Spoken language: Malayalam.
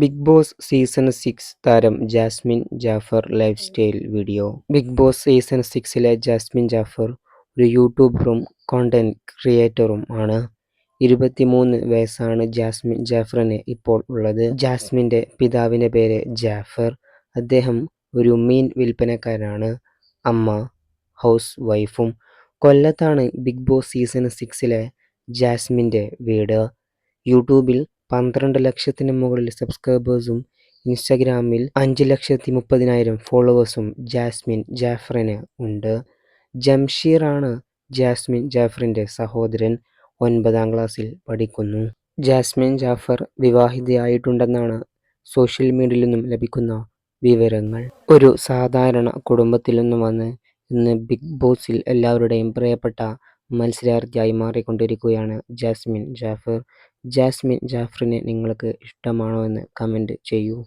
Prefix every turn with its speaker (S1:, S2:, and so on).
S1: ബിഗ് ബോസ് സീസൺ സിക്സ് താരം Jasmine Jaffar lifestyle video. Bigg Boss season സിക്സിലെ Jasmine Jaffar ഒരു യൂട്യൂബറും കോണ്ടന്റ് ക്രിയേറ്ററും ആണ്. ഇരുപത്തിമൂന്ന് വയസ്സാണ് ജാസ്മിൻ ജാഫറിന് ഇപ്പോൾ ഉള്ളത്. ജാസ്മിന്റെ പിതാവിന്റെ പേര് ജാഫർ. അദ്ദേഹം ഒരു മീൻ വിൽപ്പനക്കാരനാണ്. അമ്മ ഹൗസ് വൈഫും. കൊല്ലത്താണ് ബിഗ് ബോസ് സീസൺ സിക്സിലെ ജാസ്മിന്റെ വീട്. യൂട്യൂബിൽ പന്ത്രണ്ട് ലക്ഷത്തിന് മുകളിൽ സബ്സ്ക്രൈബേഴ്സും ഇൻസ്റ്റഗ്രാമിൽ അഞ്ച് ലക്ഷത്തി മുപ്പതിനായിരം ഫോളോവേഴ്സും ജാസ്മിൻ ജാഫറിന് ഉണ്ട്. ജംഷീറാണ് ജാസ്മിൻ ജാഫറിന്റെ സഹോദരൻ ഒൻപതാം ക്ലാസ്സിൽ പഠിക്കുന്നു. ജാസ്മിൻ ജാഫർ വിവാഹിതയായിട്ടുണ്ടെന്നാണ് സോഷ്യൽ മീഡിയയിൽ നിന്നും ലഭിക്കുന്ന വിവരങ്ങൾ. ഒരു സാധാരണ കുടുംബത്തിൽ നിന്നും വന്ന് ഇന്ന് ബിഗ് ബോസിൽ എല്ലാവരുടെയും പ്രിയപ്പെട്ട മത്സരാർത്ഥിയായി മാറിക്കൊണ്ടിരിക്കുകയാണ് ജാസ്മിൻ ജാഫർ. ജാസ്മിൻ ജാഫറിനെ നിങ്ങൾക്ക് ഇഷ്ടമാണോ എന്ന് കമന്റ് ചെയ്യൂ.